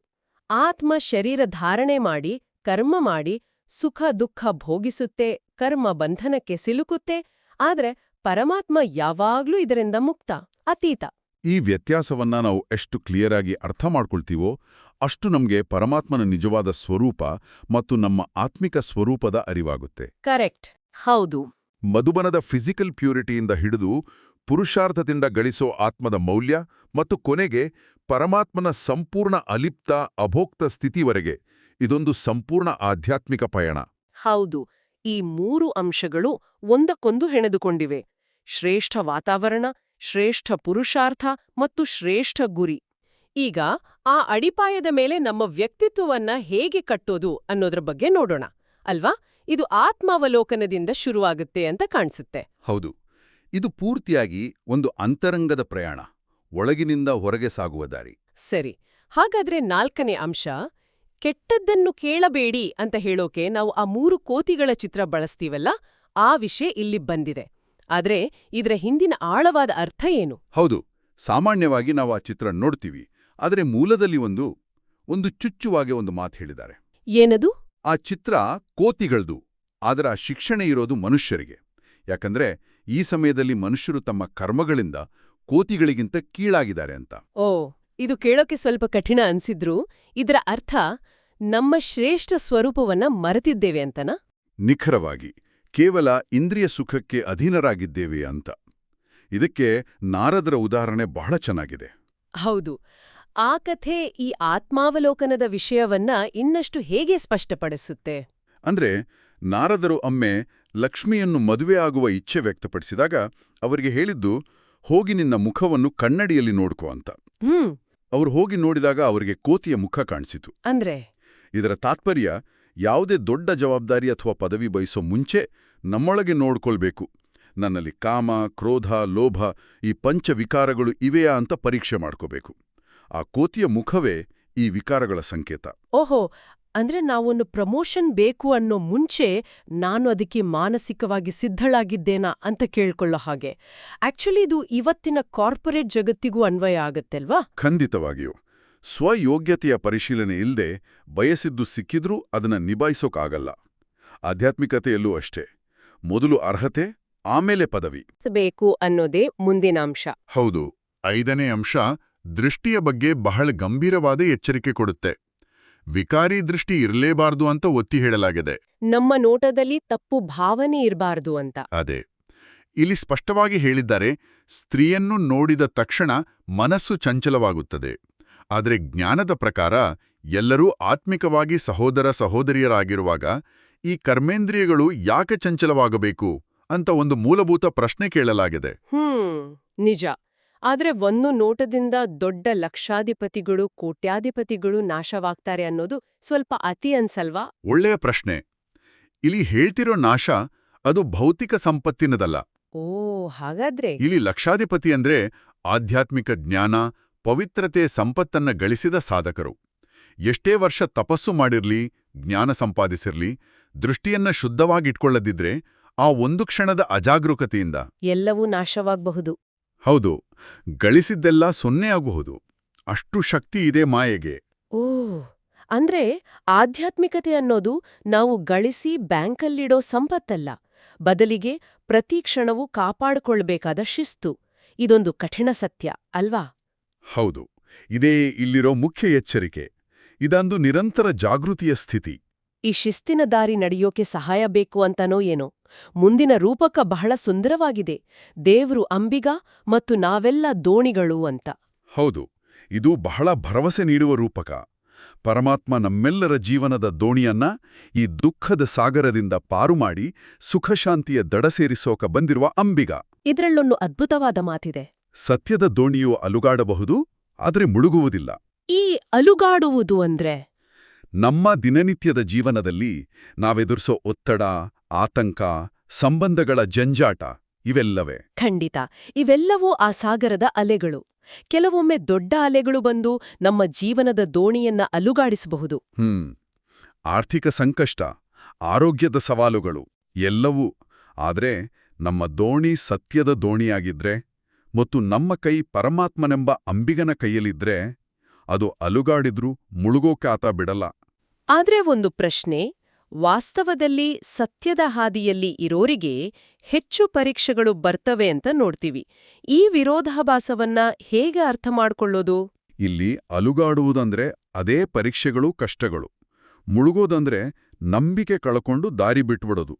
ಆತ್ಮ ಶರೀರ ಧಾರಣೆ ಮಾಡಿ ಕರ್ಮ ಮಾಡಿ ಸುಖ ದುಃಖ ಭೋಗಿಸುತ್ತೆ ಕರ್ಮ ಬಂಧನಕ್ಕೆ ಸಿಲುಕುತ್ತೆ ಆದ್ರೆ ಪರಮಾತ್ಮ ಯಾವಾಗ್ಲೂ ಇದರಿಂದ ಮುಕ್ತ ಅತೀತ. ಈ ವ್ಯತ್ಯಾಸವನ್ನ ನಾವು ಎಷ್ಟು ಕ್ಲಿಯರ್ ಆಗಿ ಅರ್ಥ ಮಾಡ್ಕೊಳ್ತೀವೋ ಅಷ್ಟು ನಮಗೆ ಪರಮಾತ್ಮನ ನಿಜವಾದ ಸ್ವರೂಪ ಮತ್ತು ನಮ್ಮ ಆತ್ಮಿಕ ಸ್ವರೂಪದ ಅರಿವಾಗುತ್ತೆ. ಕರೆಕ್ಟ್. ಹೌದು. ಮಧುಬನದ ಫಿಸಿಕಲ್ ಪ್ಯೂರಿಟಿಯಿಂದ ಹಿಡಿದು ಪುರುಷಾರ್ಥದಿಂದ ಗಳಿಸೋ ಆತ್ಮದ ಮೌಲ್ಯ ಮತ್ತು ಕೊನೆಗೆ ಪರಮಾತ್ಮನ ಸಂಪೂರ್ಣ ಅಲಿಪ್ತ ಅಭೋಕ್ತ ಸ್ಥಿತಿವರೆಗೆ ಇದೊಂದು ಸಂಪೂರ್ಣ ಆಧ್ಯಾತ್ಮಿಕ ಪಯಣ. ಹೌದು ಈ ಮೂರು ಅಂಶಗಳು ಒಂದಕ್ಕೊಂದು ಹೆಣೆದುಕೊಂಡಿವೆ. ಶ್ರೇಷ್ಠ ವಾತಾವರಣ ಶ್ರೇಷ್ಠ ಪುರುಷಾರ್ಥ ಮತ್ತು ಶ್ರೇಷ್ಠ ಗುರಿ. ಈಗ ಆ ಅಡಿಪಾಯದ ಮೇಲೆ ನಮ್ಮ ವ್ಯಕ್ತಿತ್ವವನ್ನ ಹೇಗೆ ಕಟ್ಟೋದು ಅನ್ನೋದ್ರ ಬಗ್ಗೆ ನೋಡೋಣ. ಅಲ್ವಾ? ಇದು ಆತ್ಮಾವಲೋಕನದಿಂದ ಶುರುವಾಗುತ್ತೆ ಅಂತ ಕಾಣಿಸುತ್ತೆ. ಹೌದು. ಇದು ಪೂರ್ತಿಯಾಗಿ ಒಂದು ಅಂತರಂಗದ ಪ್ರಯಾಣ ಒಳಗಿನಿಂದ ಹೊರಗೆ ಸಾಗುವ ದಾರಿ. ಸರಿ ಹಾಗಾದ್ರೆ ನಾಲ್ಕನೇ ಅಂಶ ಕೆಟ್ಟದ್ದನ್ನು ಕೇಳಬೇಡಿ ಅಂತ ಹೇಳೋಕೆ ನಾವು ಆ ಮೂರು ಕೋತಿಗಳ ಚಿತ್ರ ಬಳಸ್ತೀವಲ್ಲ ಆ ವಿಷಯ ಇಲ್ಲಿ ಬಂದಿದೆ. ಆದ್ರೆ ಇದರ ಹಿಂದಿನ ಆಳವಾದ ಅರ್ಥ ಏನು? ಹೌದು ಸಾಮಾನ್ಯವಾಗಿ ನಾವು ಆ ಚಿತ್ರ ನೋಡ್ತೀವಿ ಆದರೆ ಮೂಲದಲ್ಲಿ ಒಂದು ಒಂದು ಚುಚ್ಚುವಾಗೆ ಒಂದು ಮಾತು ಹೇಳಿದ್ದಾರೆ. ಏನದು? ಆ ಚಿತ್ರ ಕೋತಿಗಳದು ಅದರ ಶಿಕ್ಷಣ ಇರೋದು ಮನುಷ್ಯರಿಗೆ. ಯಾಕಂದ್ರೆ ಈ ಸಮಯದಲ್ಲಿ ಮನುಷ್ಯರು ತಮ್ಮ ಕರ್ಮಗಳಿಂದ ಕೋತಿಗಳಿಗಿಂತ ಕೀಳಾಗಿದ್ದಾರೆ ಅಂತ. ಓ ಇದು ಕೇಳೋಕೆ ಸ್ವಲ್ಪ ಕಠಿಣ ಅನ್ಸಿದ್ರು. ಇದರ ಅರ್ಥ ನಮ್ಮ ಶ್ರೇಷ್ಠ ಸ್ವರೂಪವನ್ನ ಮರೆತಿದ್ದೇವೆ ಅಂತನಾ? ನಿಖರವಾಗಿ ಕೇವಲ ಇಂದ್ರಿಯ ಸುಖಕ್ಕೆ ಅಧೀನರಾಗಿದ್ದೇವೆ ಅಂತ. ಇದಕ್ಕೆ ನಾರದರ ಉದಾಹರಣೆ ಬಹಳ ಚೆನ್ನಾಗಿದೆ. ಹೌದು. ಆ ಕಥೆ ಈ ಆತ್ಮಾವಲೋಕನದ ವಿಷಯವನ್ನ ಇನ್ನಷ್ಟು ಹೇಗೆ ಸ್ಪಷ್ಟಪಡಿಸುತ್ತೆ? ಅಂದ್ರೆ ನಾರದರು ಒಮ್ಮೆ ಲಕ್ಷ್ಮಿಯನ್ನು ಮದುವೆಯಾಗುವ ಇಚ್ಛೆ ವ್ಯಕ್ತಪಡಿಸಿದಾಗ ಅವರಿಗೆ ಹೇಳಿದ್ದು ಹೋಗಿ ನಿನ್ನ ಮುಖವನ್ನು ಕನ್ನಡಿಯಲ್ಲಿ ನೋಡ್ಕೋ ಅಂತ. ಅವರು ಹೋಗಿ ನೋಡಿದಾಗ ಅವರಿಗೆ ಕೋತಿಯ ಮುಖ ಕಾಣಿಸಿತು. ಅಂದ್ರೆ? ಇದರ ತಾತ್ಪರ್ಯ ಯಾವುದೇ ದೊಡ್ಡ ಜವಾಬ್ದಾರಿ ಅಥವಾ ಪದವಿ ಬಯಸೋ ಮುಂಚೆ ನಮ್ಮೊಳಗೆ ನೋಡ್ಕೊಳ್ಬೇಕು. ನನ್ನಲ್ಲಿ ಕಾಮ ಕ್ರೋಧ ಲೋಭ ಈ ಪಂಚ ವಿಕಾರಗಳು ಇವೆಯಾ ಅಂತ ಪರೀಕ್ಷೆ ಮಾಡ್ಕೋಬೇಕು. ಆ ಕೋತಿಯ ಮುಖವೇ ಈ ವಿಕಾರಗಳ ಸಂಕೇತ. ಓಹೋ ಅಂದ್ರೆ ನಾವೊಂದು ಪ್ರಮೋಷನ್ ಬೇಕು ಅನ್ನೋ ಮುಂಚೆ ನಾನು ಅದಕ್ಕೆ ಮಾನಸಿಕವಾಗಿ ಸಿದ್ಧಳಾಗಿದ್ದೇನಾ ಅಂತ ಕೇಳ್ಕೊಳ್ಳೋ ಹಾಗೆ. ಆಕ್ಚುಲಿ ಇದು ಇವತ್ತಿನ ಕಾರ್ಪೊರೇಟ್ ಜಗತ್ತಿಗೂ ಅನ್ವಯ ಆಗತ್ತೆಲ್ವಾ? ಖಂಡಿತವಾಗಿಯೂ. ಸ್ವಯೋಗ್ಯತೆಯ ಪರಿಶೀಲನೆ ಇಲ್ಲದೆ ಬಯಸಿದ್ದು ಸಿಕ್ಕಿದ್ರೂ ಅದನ್ನ ನಿಭಾಯಿಸೋಕಾಗಲ್ಲ. ಆಧ್ಯಾತ್ಮಿಕತೆಯಲ್ಲೂ ಅಷ್ಟೇ. ಮೊದಲು ಅರ್ಹತೆ ಆಮೇಲೆ ಪದವಿ. ಬೇಕು ಅನ್ನೋದೇ ಮುಂದಿನ ಅಂಶ. ಹೌದು. ಐದನೇ ಅಂಶ ದೃಷ್ಟಿಯ ಬಗ್ಗೆ ಬಹಳ ಗಂಭೀರವಾದ ಎಚ್ಚರಿಕೆ ಕೊಡುತ್ತೆ. ವಿಕಾರಿ ದೃಷ್ಟಿ ಇರಲೇಬಾರದು ಅಂತ ಒತ್ತಿ ಹೇಳಲಾಗಿದೆ. ನಮ್ಮ ನೋಟದಲ್ಲಿ ತಪ್ಪು ಭಾವನೆ ಇರಬಾರದು ಅಂತ. ಅದೇ. ಇಲ್ಲಿ ಸ್ಪಷ್ಟವಾಗಿ ಹೇಳಿದ್ದಾರೆ ಸ್ತ್ರೀಯನ್ನು ನೋಡಿದ ತಕ್ಷಣ ಮನಸ್ಸು ಚಂಚಲವಾಗುತ್ತದೆ. ಆದರೆ ಜ್ಞಾನದ ಪ್ರಕಾರ ಎಲ್ಲರೂ ಆತ್ಮಿಕವಾಗಿ ಸಹೋದರ ಸಹೋದರಿಯರಾಗಿರುವಾಗ ಈ ಕರ್ಮೇಂದ್ರಿಯಗಳು ಯಾಕೆ ಚಂಚಲವಾಗಬೇಕು ಅಂತ ಒಂದು ಮೂಲಭೂತ ಪ್ರಶ್ನೆ ಕೇಳಲಾಗಿದೆ. ಹ್ಮ್ ನಿಜ. ಆದ್ರೆ ಒಂದು ನೋಟದಿಂದ ದೊಡ್ಡ ಲಕ್ಷಾಧಿಪತಿಗಳು ಕೋಟ್ಯಾಧಿಪತಿಗಳು ನಾಶವಾಗ್ತಾರೆ ಅನ್ನೋದು ಸ್ವಲ್ಪ ಅತಿ ಅನ್ಸಲ್ವಾ? ಒಳ್ಳೆಯ ಪ್ರಶ್ನೆ. ಇಲ್ಲಿ ಹೇಳ್ತಿರೋ ನಾಶ ಅದು ಭೌತಿಕ ಸಂಪತ್ತಿನದಲ್ಲ. ಓ ಹಾಗಾದ್ರೆ? ಇಲ್ಲಿ ಲಕ್ಷಾಧಿಪತಿ ಅಂದ್ರೆ ಆಧ್ಯಾತ್ಮಿಕ ಜ್ಞಾನ ಪವಿತ್ರತೆ ಸಂಪತ್ತನ್ನ ಗಳಿಸಿದ ಸಾಧಕರು. ಎಷ್ಟೇ ವರ್ಷ ತಪಸ್ಸು ಮಾಡಿರ್ಲಿ ಜ್ಞಾನ ಸಂಪಾದಿಸಿರ್ಲಿ ದೃಷ್ಟಿಯನ್ನ ಶುದ್ಧವಾಗಿಟ್ಕೊಳ್ಳದಿದ್ರೆ ಆ ಒಂದು ಕ್ಷಣದ ಅಜಾಗರೂಕತೆಯಿಂದ. ಎಲ್ಲವೂ ನಾಶವಾಗಬಹುದು. ಹೌದು ಗಳಿಸಿದ್ದೆಲ್ಲ ಸೊನ್ನೆ ಆಗಬಹುದು ಅಷ್ಟು ಶಕ್ತಿ ಇದೆ ಮಾಯೆಗೆ. ಓ ಅಂದ್ರೆ ಆಧ್ಯಾತ್ಮಿಕತೆ ಅನ್ನೋದು ನಾವು ಗಳಿಸಿ ಬ್ಯಾಂಕಲ್ಲಿಡೋ ಸಂಪತ್ತಲ್ಲ. ಬದಲಿಗೆ ಪ್ರತಿ ಕ್ಷಣವೂ ಕಾಪಾಡಿಕೊಳ್ಬೇಕಾದ ಶಿಸ್ತು. ಇದೊಂದು ಕಠಿಣ ಸತ್ಯ ಅಲ್ವಾ? ಹೌದು ಇದೇ ಇಲ್ಲಿರೋ ಮುಖ್ಯ ಎಚ್ಚರಿಕೆ. ಇದೊಂದು ನಿರಂತರ ಜಾಗೃತಿಯ ಸ್ಥಿತಿ. ಈ ಶಿಸ್ತಿನ ದಾರಿ ನಡೆಯೋಕೆ ಸಹಾಯ ಬೇಕು ಅಂತನೋ ಏನೋ. ಮುಂದಿನ ರೂಪಕ ಬಹಳ ಸುಂದರವಾಗಿದೆ. ದೇವ್ರು ಅಂಬಿಗ ಮತ್ತು ನಾವೆಲ್ಲ ದೋಣಿಗಳು ಅಂತ. ಹೌದು ಇದು ಬಹಳ ಭರವಸೆ ನೀಡುವ ರೂಪಕ. ಪರಮಾತ್ಮ ನಮ್ಮೆಲ್ಲರ ಜೀವನದ ದೋಣಿಯನ್ನ ಈ ದುಃಖದ ಸಾಗರದಿಂದ ಪಾರು ಮಾಡಿ ಸುಖಶಾಂತಿಯ ದಡ ಸೇರಿಸೋಕ ಬಂದಿರುವ ಅಂಬಿಗ. ಇದರಲ್ಲೊಂದು ಅದ್ಭುತವಾದ ಮಾತಿದೆ. ಸತ್ಯದ ದೋಣಿಯು ಅಲುಗಾಡಬಹುದು ಆದರೆ ಮುಳುಗುವುದಿಲ್ಲ. ಈ ಅಲುಗಾಡುವುದು ಅಂದ್ರೆ? ನಮ್ಮ ದಿನನಿತ್ಯದ ಜೀವನದಲ್ಲಿ ನಾವೆದುರಿಸೋ ಒತ್ತಡ ಆತಂಕ ಸಂಬಂಧಗಳ ಜಂಜಾಟ ಇವೆಲ್ಲವೇ. ಖಂಡಿತ. ಇವೆಲ್ಲವೂ ಆ ಸಾಗರದ ಅಲೆಗಳು. ಕೆಲವೊಮ್ಮೆ ದೊಡ್ಡ ಅಲೆಗಳು ಬಂದು ನಮ್ಮ ಜೀವನದ ದೋಣಿಯನ್ನ ಅಲುಗಾಡಿಸಬಹುದು. ಹ್ಮ್. ಆರ್ಥಿಕ ಸಂಕಷ್ಟ ಆರೋಗ್ಯದ ಸವಾಲುಗಳು ಎಲ್ಲವೂ. ಆದರೆ ನಮ್ಮ ದೋಣಿ ಸತ್ಯದ ದೋಣಿಯಾಗಿದ್ರೆ ಮತ್ತು ನಮ್ಮ ಕೈ ಪರಮಾತ್ಮನೆಂಬ ಅಂಬಿಗನ ಕೈಯಲ್ಲಿದ್ರೆ ಅದು ಅಲುಗಾಡಿದ್ರೂ ಮುಳುಗೋಕಾತ ಬಿಡಲ್ಲ. ಆದ್ರೆ ಒಂದು ಪ್ರಶ್ನೆ ವಾಸ್ತವದಲ್ಲಿ ಸತ್ಯದ ಹಾದಿಯಲ್ಲಿ ಇರೋರಿಗೆ ಹೆಚ್ಚು ಪರೀಕ್ಷೆಗಳು ಬರ್ತವೆ ಅಂತ ನೋಡ್ತೀವಿ. ಈ ವಿರೋಧಾಭಾಸವನ್ನ ಹೇಗೆ ಅರ್ಥ ಮಾಡಿಕೊಳ್ಳೋದು? ಇಲ್ಲಿ ಅಲುಗಾಡುವುದಂದ್ರೆ ಅದೇ ಪರೀಕ್ಷೆಗಳು ಕಷ್ಟಗಳು. ಮುಳುಗೋದಂದ್ರೆ ನಂಬಿಕೆ ಕಳಕೊಂಡು ದಾರಿ ಬಿಟ್ಬಿಡೋದು.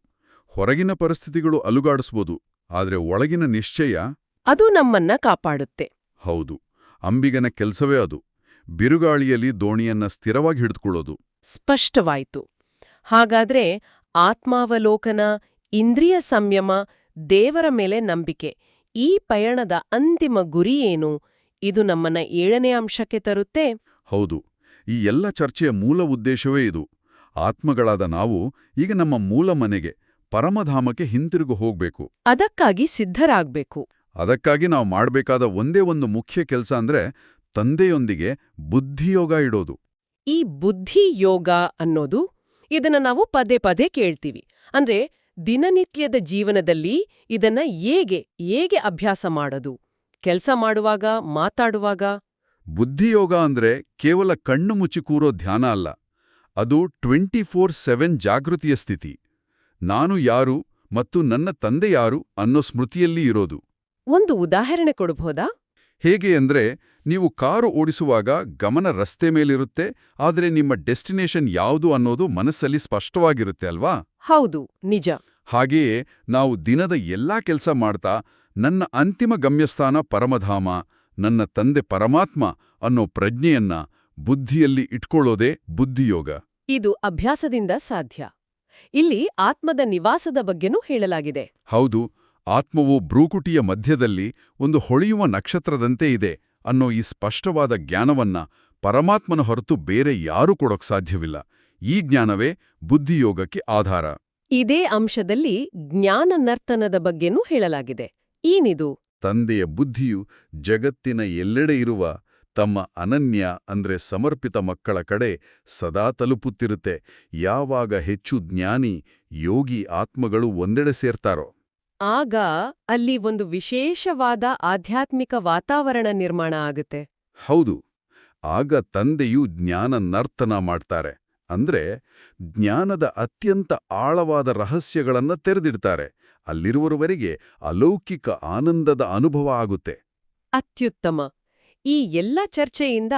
ಹೊರಗಿನ ಪರಿಸ್ಥಿತಿಗಳು ಅಲುಗಾಡಿಸ್ಬೋದು ಆದ್ರೆ ಒಳಗಿನ ನಿಶ್ಚಯ ಅದು ನಮ್ಮನ್ನ ಕಾಪಾಡುತ್ತೆ. ಹೌದು ಅಂಬಿಗನ ಕೆಲಸವೇ ಅದು. ಬಿರುಗಾಳಿಯಲ್ಲಿ ದೋಣಿಯನ್ನ ಸ್ಥಿರವಾಗಿ ಹಿಡಿದುಕೊಳ್ಳೋದು. ಸ್ಪಷ್ಟವಾಯಿತು. ಹಾಗಾದ್ರೆ ಆತ್ಮಾವಲೋಕನ ಇಂದ್ರಿಯ ಸಂಯಮ ದೇವರ ಮೇಲೆ ನಂಬಿಕೆ ಈ ಪಯಣದ ಅಂತಿಮ ಗುರಿ ಏನು? ಇದು ನಮ್ಮನ್ನ ಏಳನೇ ಅಂಶಕ್ಕೆ ತರುತ್ತೆ. ಹೌದು ಈ ಎಲ್ಲ ಚರ್ಚೆಯ ಮೂಲ ಉದ್ದೇಶವೇ ಇದು. ಆತ್ಮಗಳಾದ ನಾವು ಈಗ ನಮ್ಮ ಮೂಲ ಮನೆಗೆ ಪರಮಧಾಮಕ್ಕೆ ಹಿಂತಿರುಗು ಹೋಗ್ಬೇಕು. ಅದಕ್ಕಾಗಿ ಸಿದ್ಧರಾಗಬೇಕು. ಅದಕ್ಕಾಗಿ ನಾವು ಮಾಡಬೇಕಾದ ಒಂದೇ ಒಂದು ಮುಖ್ಯ ಕೆಲಸ ಅಂದ್ರೆ ತಂದೆಯೊಂದಿಗೆ ಬುದ್ಧಿಯೋಗ ಇಡೋದು. ಈ ಬುದ್ಧಿ ಯೋಗ ಅನ್ನೋದು ಇದನ್ನ ನಾವು ಪದೇ ಪದೇ ಕೇಳ್ತೀವಿ. ಅಂದ್ರೆ ದಿನನಿತ್ಯದ ಜೀವನದಲ್ಲಿ ಇದನ್ನ ಹೇಗೆ ಹೇಗೆ ಅಭ್ಯಾಸ ಮಾಡೋದು? ಕೆಲಸ ಮಾಡುವಾಗ ಮಾತಾಡುವಾಗ? ಬುದ್ಧಿಯೋಗ ಅಂದ್ರೆ ಕೇವಲ ಕಣ್ಣು ಮುಚ್ಚಿ ಕೂರೋ ಧ್ಯಾನ ಅಲ್ಲ. ಅದು ಟ್ವೆಂಟಿ ಫೋರ್ ಸೆವೆನ್ ಜಾಗೃತಿಯ ಸ್ಥಿತಿ. ನಾನು ಯಾರು ಮತ್ತು ನನ್ನ ತಂದೆ ಯಾರು ಅನ್ನೋ ಸ್ಮೃತಿಯಲ್ಲಿ ಇರೋದು. ಒಂದು ಉದಾಹರಣೆ ಕೊಡಬಹುದಾ ಹೇಗೆ ಅಂದ್ರೆ ನೀವು ಕಾರು ಓಡಿಸುವಾಗ ಗಮನ ರಸ್ತೆ ಮೇಲಿರುತ್ತೆ ಆದರೆ ನಿಮ್ಮ ಡೆಸ್ಟಿನೇಷನ್ ಯಾವುದು ಅನ್ನೋದು ಮನಸ್ಸಲ್ಲಿ ಸ್ಪಷ್ಟವಾಗಿರುತ್ತೆ ಅಲ್ವಾ? ಹೌದು ನಿಜ. ಹಾಗೆಯೇ ನಾವು ದಿನದ ಎಲ್ಲಾ ಕೆಲಸ ಮಾಡ್ತಾ ನನ್ನ ಅಂತಿಮ ಗಮ್ಯಸ್ಥಾನ ಪರಮಧಾಮ ನನ್ನ ತಂದೆ ಪರಮಾತ್ಮ ಅನ್ನೋ ಪ್ರಜ್ಞೆಯನ್ನ ಬುದ್ಧಿಯಲ್ಲಿ ಇಟ್ಕೊಳ್ಳೋದೇ ಬುದ್ಧಿಯೋಗ. ಇದು ಅಭ್ಯಾಸದಿಂದ ಸಾಧ್ಯ. ಇಲ್ಲಿ ಆತ್ಮದ ನಿವಾಸದ ಬಗ್ಗೆನೂ ಹೇಳಲಾಗಿದೆ. ಹೌದು ಆತ್ಮವು ಬ್ರೂಕುಟಿಯ ಮಧ್ಯದಲ್ಲಿ ಒಂದು ಹೊಳೆಯುವ ನಕ್ಷತ್ರದಂತೆ ಇದೆ. ಅನ್ನೋ ಈ ಸ್ಪಷ್ಟವಾದ ಜ್ಞಾನವನ್ನ ಪರಮಾತ್ಮನ ಹೊರತು ಬೇರೆ ಯಾರೂ ಕೊಡೋಕ್ ಸಾಧ್ಯವಿಲ್ಲ. ಈ ಜ್ಞಾನವೇ ಬುದ್ಧಿಯೋಗಕ್ಕೆ ಆಧಾರ. ಇದೇ ಅಂಶದಲ್ಲಿ ಜ್ಞಾನ ನರ್ತನದ ಬಗ್ಗೆನೂ ಹೇಳಲಾಗಿದೆ. ಏನಿದು? ತಂದೆಯ ಬುದ್ಧಿಯು ಜಗತ್ತಿನ ಎಲ್ಲೆಡೆ ಇರುವ ತಮ್ಮ ಅನನ್ಯ ಅಂದ್ರೆ ಸಮರ್ಪಿತ ಮಕ್ಕಳ ಕಡೆ ಸದಾ ತಲುಪುತ್ತಿರುತ್ತೆ. ಯಾವಾಗ ಹೆಚ್ಚು ಜ್ಞಾನಿ ಯೋಗಿ ಆತ್ಮಗಳು ಒಂದೆಡೆ ಸೇರ್ತಾರೋ. ಆಗ ಅಲ್ಲಿ ಒಂದು ವಿಶೇಷವಾದ ಆಧ್ಯಾತ್ಮಿಕ ವಾತಾವರಣ ನಿರ್ಮಾಣ ಆಗುತ್ತೆ. ಹೌದು. ಆಗ ತಂದೆಯು ಜ್ಞಾನ ನರ್ತನ ಮಾಡ್ತಾರೆ. ಅಂದ್ರೆ ಜ್ಞಾನದ ಅತ್ಯಂತ ಆಳವಾದ ರಹಸ್ಯಗಳನ್ನ ತೆರೆದಿಡ್ತಾರೆ. ಅಲ್ಲಿರುವವರೆಗೆ ಅಲೌಕಿಕ ಆನಂದದ ಅನುಭವ ಆಗುತ್ತೆ. ಅತ್ಯುತ್ತಮ. ಈ ಎಲ್ಲ ಚರ್ಚೆಯಿಂದ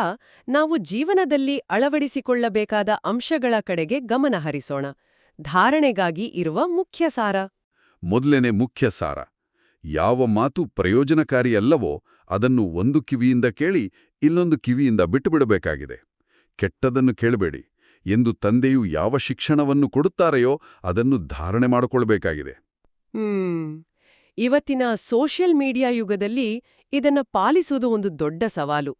ನಾವು ಜೀವನದಲ್ಲಿ ಅಳವಡಿಸಿಕೊಳ್ಳಬೇಕಾದ ಅಂಶಗಳ ಕಡೆಗೆ ಗಮನ ಹರಿಸೋಣ. ಧಾರಣೆಗಾಗಿ ಇರುವ ಮುಖ್ಯ ಸಾರ. ಮೊದಲನೇ ಮುಖ್ಯ ಸಾರ. ಯಾವ ಮಾತು ಪ್ರಯೋಜನಕಾರಿಯಲ್ಲವೋ ಅದನ್ನು ಒಂದು ಕಿವಿಯಿಂದ ಕೇಳಿ ಇಲ್ಲೊಂದು ಕಿವಿಯಿಂದ ಬಿಟ್ಟುಬಿಡಬೇಕಾಗಿದೆ. ಕೆಟ್ಟದನ್ನು ಕೇಳಬೇಡಿ. ಎಂದು ತಂದೆಯು ಯಾವ ಶಿಕ್ಷಣವನ್ನು ಕೊಡುತ್ತಾರೆಯೋ ಅದನ್ನು ಧಾರಣೆ ಮಾಡಿಕೊಳ್ಳಬೇಕಾಗಿದೆ. ಇವತ್ತಿನ ಸೋಷಿಯಲ್ ಮೀಡಿಯಾ ಯುಗದಲ್ಲಿ ಇದನ್ನ ಪಾಲಿಸುವುದು ಒಂದು ದೊಡ್ಡ ಸವಾಲು.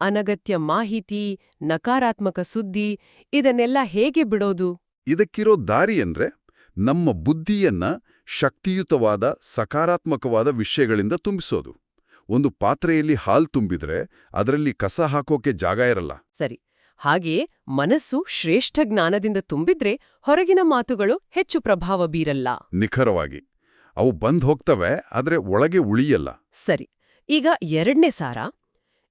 ಅನಗತ್ಯ ಮಾಹಿತಿ ನಕಾರಾತ್ಮಕ ಸುದ್ದಿ ಇದನ್ನೆಲ್ಲ ಹೇಗೆ ಬಿಡೋದು? ಇದಕ್ಕಿರೋ ದಾರಿ ಅಂದ್ರೆ ನಮ್ಮ ಬುದ್ಧಿಯನ್ನ ಶಕ್ತಿಯುತವಾದ ಸಕಾರಾತ್ಮಕವಾದ ವಿಷಯಗಳಿಂದ ತುಂಬಿಸೋದು. ಒಂದು ಪಾತ್ರೆಯಲ್ಲಿ ಹಾಲ್ ತುಂಬಿದ್ರೆ ಅದರಲ್ಲಿ ಕಸ ಹಾಕೋಕೆ ಜಾಗ ಇರಲ್ಲ. ಸರಿ. ಹಾಗೆಯೇ ಮನಸ್ಸು ಶ್ರೇಷ್ಠ ಜ್ಞಾನದಿಂದ ತುಂಬಿದ್ರೆ ಹೊರಗಿನ ಮಾತುಗಳು ಹೆಚ್ಚು ಪ್ರಭಾವ ಬೀರಲ್ಲ. ನಿಖರವಾಗಿ. ಅವು ಬಂದ್ ಹೋಗ್ತವೆ ಆದರೆ ಒಳಗೆ ಉಳಿಯಲ್ಲ. ಸರಿ. ಈಗ ಎರಡನೇ ಸಾರ.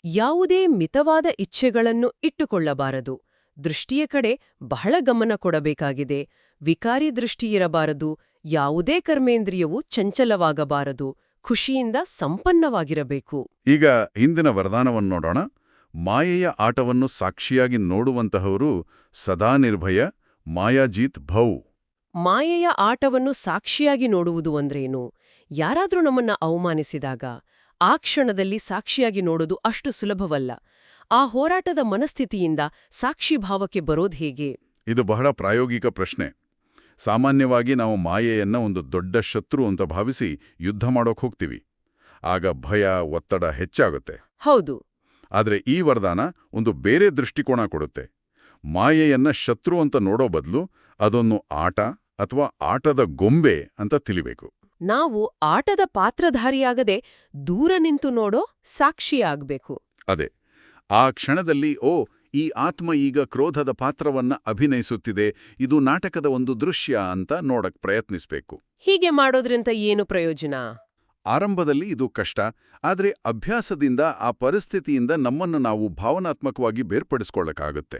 ಯಾವುದೇ ಮಿತವಾದ ಇಚ್ಛೆಗಳನ್ನು ಇಟ್ಟುಕೊಳ್ಳಬಾರದು. ದೃಷ್ಟಿಯ ಕಡೆ ಬಹಳ ಗಮನ ಕೊಡಬೇಕಾಗಿದೆ. ವಿಕಾರಿ ದೃಷ್ಟಿಯಿರಬಾರದು ಯಾವುದೇ ಕರ್ಮೇಂದ್ರಿಯವು ಚಂಚಲವಾಗಬಾರದು ಖುಷಿಯಿಂದ ಸಂಪನ್ನವಾಗಿರಬೇಕು. ಈಗ ಹಿಂದಿನ ವರದಾನವನ್ನು ನೋಡೋಣ. ಮಾಯೆಯ ಆಟವನ್ನು ಸಾಕ್ಷಿಯಾಗಿ ನೋಡುವಂತಹವರು ಸದಾ ನಿರ್ಭಯ ಮಾಯಾಜೀತ್ ಭೌ. ಮಾಯೆಯ ಆಟವನ್ನು ಸಾಕ್ಷಿಯಾಗಿ ನೋಡುವುದು ಅಂದ್ರೇನು? ಯಾರಾದರೂ ನಮ್ಮನ್ನ ಅವಮಾನಿಸಿದಾಗ ಆ ಕ್ಷಣದಲ್ಲಿ ಸಾಕ್ಷಿಯಾಗಿ ನೋಡೋದು ಅಷ್ಟು ಸುಲಭವಲ್ಲ. ಆ ಹೋರಾಟದ ಮನಸ್ಥಿತಿಯಿಂದ ಸಾಕ್ಷಿಭಾವಕ್ಕೆ ಬರೋದು ಹೇಗೆ? ಇದು ಬಹಳ ಪ್ರಾಯೋಗಿಕ ಪ್ರಶ್ನೆ. ಸಾಮಾನ್ಯವಾಗಿ ನಾವು ಮಾಯೆಯನ್ನು ಒಂದು ದೊಡ್ಡ ಶತ್ರು ಅಂತ ಭಾವಿಸಿ ಯುದ್ಧ ಮಾಡೋಕೆ ಹೋಗ್ತೀವಿ. ಆಗ ಭಯ ಒತ್ತಡ ಹೆಚ್ಚಾಗುತ್ತೆ. ಹೌದು. ಆದರೆ ಈ ವರದಾನ ಒಂದು ಬೇರೆ ದೃಷ್ಟಿಕೋನ ಕೊಡುತ್ತೆ. ಮಾಯೆಯನ್ನ ಶತ್ರು ಅಂತ ನೋಡೋ ಬದಲು ಅದೊಂದು ಆಟ ಅಥವಾ ಆಟದ ಗೊಂಬೆ ಅಂತ ತಿಳಿಬೇಕು. ನಾವು ಆಟದ ಪಾತ್ರಧಾರಿಯಾಗದೆ ದೂರ ನಿಂತು ನೋಡೋ ಸಾಕ್ಷಿಯಾಗಬೇಕು. ಅದೇ. ಆ ಕ್ಷಣದಲ್ಲಿ ಓ ಈ ಆತ್ಮ ಈಗ ಕ್ರೋಧದ ಪಾತ್ರವನ್ನ ಅಭಿನಯಿಸುತ್ತಿದೆ. ಇದು ನಾಟಕದ ಒಂದು ದೃಶ್ಯ ಅಂತ ನೋಡಕ್ ಪ್ರಯತ್ನಿಸಬೇಕು. ಹೀಗೆ ಮಾಡೋದ್ರಿಂದ ಏನು ಪ್ರಯೋಜನ? ಆರಂಭದಲ್ಲಿ ಇದು ಕಷ್ಟ. ಆದರೆ ಅಭ್ಯಾಸದಿಂದ ಆ ಪರಿಸ್ಥಿತಿಯಿಂದ ನಮ್ಮನ್ನು ನಾವು ಭಾವನಾತ್ಮಕವಾಗಿ ಬೇರ್ಪಡಿಸ್ಕೊಳ್ಳಕ್ಕಾಗುತ್ತೆ.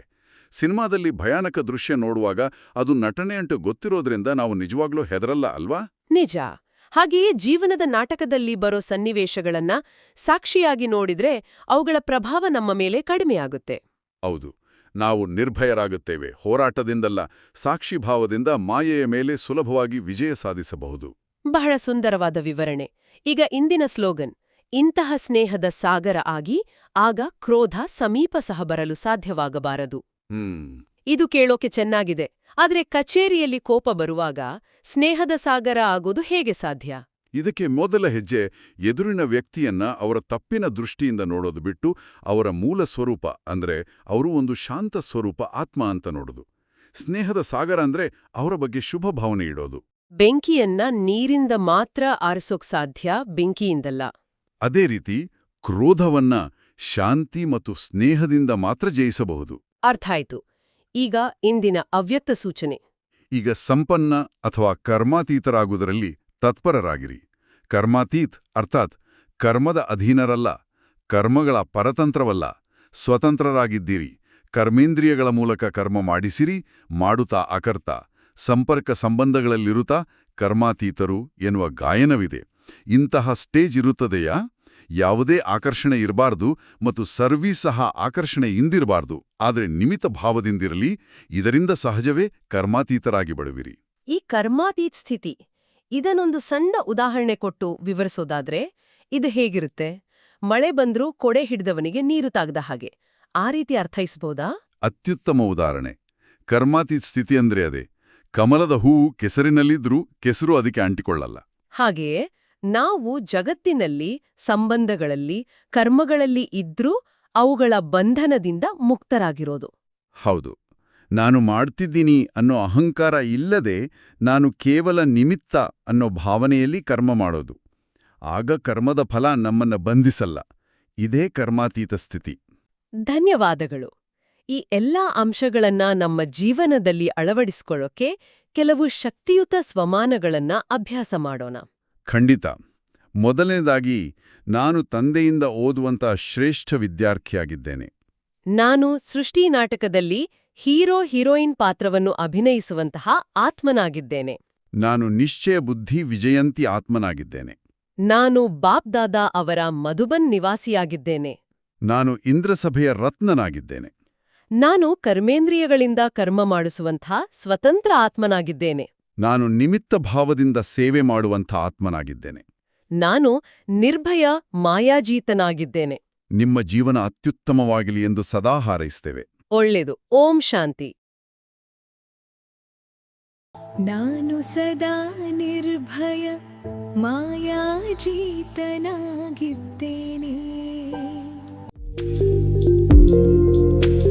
ಸಿನಿಮಾದಲ್ಲಿ ಭಯಾನಕ ದೃಶ್ಯ ನೋಡುವಾಗ ಅದು ನಟನೆ ಅಂಟು ಗೊತ್ತಿರೋದ್ರಿಂದ ನಾವು ನಿಜವಾಗ್ಲೂ ಹೆದರಲ್ಲ ಅಲ್ವಾ? ನಿಜ. ಹಾಗೆಯೇ ಜೀವನದ ನಾಟಕದಲ್ಲಿ ಬರೋ ಸನ್ನಿವೇಶಗಳನ್ನ ಸಾಕ್ಷಿಯಾಗಿ ನೋಡಿದ್ರೆ ಅವುಗಳ ಪ್ರಭಾವ ನಮ್ಮ ಮೇಲೆ ಕಡಿಮೆಯಾಗುತ್ತೆ. ಹೌದು ನಾವು ನಿರ್ಭಯರಾಗುತ್ತೇವೆ ಹೋರಾಟದಿಂದಲ್ಲ ಸಾಕ್ಷಿಭಾವದಿಂದ ಮಾಯೆಯ ಮೇಲೆ ಸುಲಭವಾಗಿ ವಿಜಯ ಸಾಧಿಸಬಹುದು. ಬಹಳ ಸುಂದರವಾದ ವಿವರಣೆ. ಈಗ ಇಂದಿನ ಸ್ಲೋಗನ್ ಇಂತಹ ಸ್ನೇಹದ ಸಾಗರ ಆಗಿ ಆಗ ಕ್ರೋಧ ಸಮೀಪ ಸಹ ಬರಲು ಸಾಧ್ಯವಾಗಬಾರದು. ಇದು ಕೇಳೋಕೆ ಚೆನ್ನಾಗಿದೆ ಆದರೆ ಕಚೇರಿಯಲ್ಲಿ ಕೋಪ ಬರುವಾಗ ಸ್ನೇಹದ ಸಾಗರ ಆಗೋದು ಹೇಗೆ ಸಾಧ್ಯ? ಇದಕ್ಕೆ ಮೊದಲ ಹೆಜ್ಜೆ ಎದುರಿನ ವ್ಯಕ್ತಿಯನ್ನ ಅವರ ತಪ್ಪಿನ ದೃಷ್ಟಿಯಿಂದ ನೋಡೋದು ಬಿಟ್ಟು ಅವರ ಮೂಲ ಸ್ವರೂಪ ಅಂದ್ರೆ ಅವರು ಒಂದು ಶಾಂತ ಸ್ವರೂಪ ಆತ್ಮ ಅಂತ ನೋಡೋದು. ಸ್ನೇಹದ ಸಾಗರ ಅಂದ್ರೆ ಅವರ ಬಗ್ಗೆ ಶುಭ ಭಾವನೆ ಇಡೋದು. ಬೆಂಕಿಯನ್ನ ನೀರಿಂದ ಮಾತ್ರ ಆರಿಸೋಕ್ ಸಾಧ್ಯ ಬೆಂಕಿಯಿಂದಲ್ಲ. ಅದೇ ರೀತಿ ಕ್ರೋಧವನ್ನ ಶಾಂತಿ ಮತ್ತು ಸ್ನೇಹದಿಂದ ಮಾತ್ರ ಜಯಿಸಬಹುದು. ಅರ್ಥ ಆಯ್ತು. ಈಗ ಇಂದಿನ ಅವ್ಯಕ್ತ ಸೂಚನೆ. ಈಗ ಸಂಪನ್ನ ಅಥವಾ ಕರ್ಮಾತೀತರಾಗುವುದರಲ್ಲಿ ತತ್ಪರರಾಗಿರಿ. ಕರ್ಮಾತೀತ್ ಅರ್ಥಾತ್ ಕರ್ಮದ ಅಧೀನರಲ್ಲ, ಕರ್ಮಗಳ ಪರತಂತ್ರವಲ್ಲ, ಸ್ವತಂತ್ರರಾಗಿದ್ದೀರಿ. ಕರ್ಮೇಂದ್ರಿಯಗಳ ಮೂಲಕ ಕರ್ಮ ಮಾಡಿಸಿರಿ, ಮಾಡುತ್ತಾ ಅಕರ್ತ. ಸಂಪರ್ಕ ಸಂಬಂಧಗಳಲ್ಲಿರುತ್ತಾ ಕರ್ಮಾತೀತರು ಎನ್ನುವ ಗಾಯನವಿದೆ. ಇಂತಹ ಸ್ಟೇಜ್ ಇರುತ್ತದೆಯಾ? ಯಾವುದೇ ಆಕರ್ಷಣೆ ಇರಬಾರ್ದು ಮತ್ತು ಸರ್ವೀಸ್ ಸಹ ಆಕರ್ಷಣೆ ಇಂದಿರಬಾರ್ದು. ಆದರೆ ನಿಮಿತ ಭಾವದಿಂದಿರಲಿ, ಇದರಿಂದ ಸಹಜವೇ ಕರ್ಮಾತೀತರಾಗಿ ಬಡುವಿರಿ ಈ ಕರ್ಮಾತೀತ್ ಸ್ಥಿತಿ ಇದನ್ನೊಂದು ಸಣ್ಣ ಉದಾಹರಣೆ ಕೊಟ್ಟು ವಿವರಿಸೋದಾದ್ರೆ ಇದು ಹೇಗಿರುತ್ತೆ? ಮಳೆ ಬಂದ್ರೂ ಕೊಡೆ ಹಿಡಿದವನಿಗೆ ನೀರು ತಾಗದ ಹಾಗೆ. ಆ ರೀತಿ ಅರ್ಥೈಸಬಹುದಾ ಅತ್ಯುತ್ತಮ ಉದಾಹರಣೆ. ಕರ್ಮಾತಿ ಸ್ಥಿತಿ ಅಂದ್ರೆ ಅದೇ. ಕಮಲದ ಹೂವು ಕೆಸರಿನಲ್ಲಿದ್ರೂ ಕೆಸರು ಅದಕ್ಕೆ ಅಂಟಿಕೊಳ್ಳಲ್ಲ. ಹಾಗೆಯೇ ನಾವು ಜಗತ್ತಿನಲ್ಲಿ ಸಂಬಂಧಗಳಲ್ಲಿ ಕರ್ಮಗಳಲ್ಲಿ ಇದ್ರೂ ಅವುಗಳ ಬಂಧನದಿಂದ ಮುಕ್ತರಾಗಿರೋದು. ಹೌದು. ನಾನು ಮಾಡ್ತಿದ್ದೀನಿ ಅನ್ನೋ ಅಹಂಕಾರ ಇಲ್ಲದೆ ನಾನು ಕೇವಲ ನಿಮಿತ್ತ ಅನ್ನೋ ಭಾವನೆಯಲ್ಲಿ ಕರ್ಮ ಮಾಡೋದು. ಆಗ ಕರ್ಮದ ಫಲ ನಮ್ಮನ್ನ ಬಂಧಿಸಲ್ಲ. ಇದೇ ಕರ್ಮಾತೀತ ಸ್ಥಿತಿ. ಧನ್ಯವಾದಗಳು. ಈ ಎಲ್ಲಾ ಅಂಶಗಳನ್ನ ನಮ್ಮ ಜೀವನದಲ್ಲಿ ಅಳವಡಿಸಿಕೊಳ್ಳೋಕೆ ಕೆಲವು ಶಕ್ತಿಯುತ ಸ್ವಮಾನಗಳನ್ನ ಅಭ್ಯಾಸ ಮಾಡೋಣ. ಖಂಡಿತ. ಮೊದಲನೇದಾಗಿ ನಾನು ತಂದೆಯಿಂದ ಓದುವಂತ ಶ್ರೇಷ್ಠ ವಿದ್ಯಾರ್ಥಿಯಾಗಿದ್ದೇನೆ. ನಾನು ಸೃಷ್ಟಿ ನಾಟಕದಲ್ಲಿ ಹೀರೋ ಹೀರೋಯಿನ್ ಪಾತ್ರವನ್ನು ಅಭಿನಯಿಸುವಂತಹ ಆತ್ಮನಾಗಿದ್ದೇನೆ. ನಾನು ನಿಶ್ಚಯ ಬುದ್ಧಿ ವಿಜಯಂತಿ ಆತ್ಮನಾಗಿದ್ದೇನೆ. ನಾನು ಬಾಬ್ದಾದಾ ಅವರ ಮಧುಬನ್ ನಿವಾಸಿಯಾಗಿದ್ದೇನೆ. ನಾನು ಇಂದ್ರಸಭೆಯ ರತ್ನನಾಗಿದ್ದೇನೆ. ನಾನು ಕರ್ಮೇಂದ್ರಿಯಗಳಿಂದ ಕರ್ಮ ಮಾಡಿಸುವಂಥ ಸ್ವತಂತ್ರ ಆತ್ಮನಾಗಿದ್ದೇನೆ. ನಾನು ನಿಮಿತ್ತ ಭಾವದಿಂದ ಸೇವೆ ಮಾಡುವಂಥ ಆತ್ಮನಾಗಿದ್ದೇನೆ. ನಾನು ನಿರ್ಭಯ ಮಾಯಾಜೀತನಾಗಿದ್ದೇನೆ. ನಿಮ್ಮ ಜೀವನ ಅತ್ಯುತ್ತಮವಾಗಲಿ ಎಂದು ಸದಾ ಹಾರೈಸ್ತೇವೆ ಒಳ್ಳೆದು ಓಂ ಶಾಂತಿ. ನಾನು ಸದಾ ನಿರ್ಭಯ ಮಾಯಾಜೀತನಾಗಿದ್ದೇನೆ.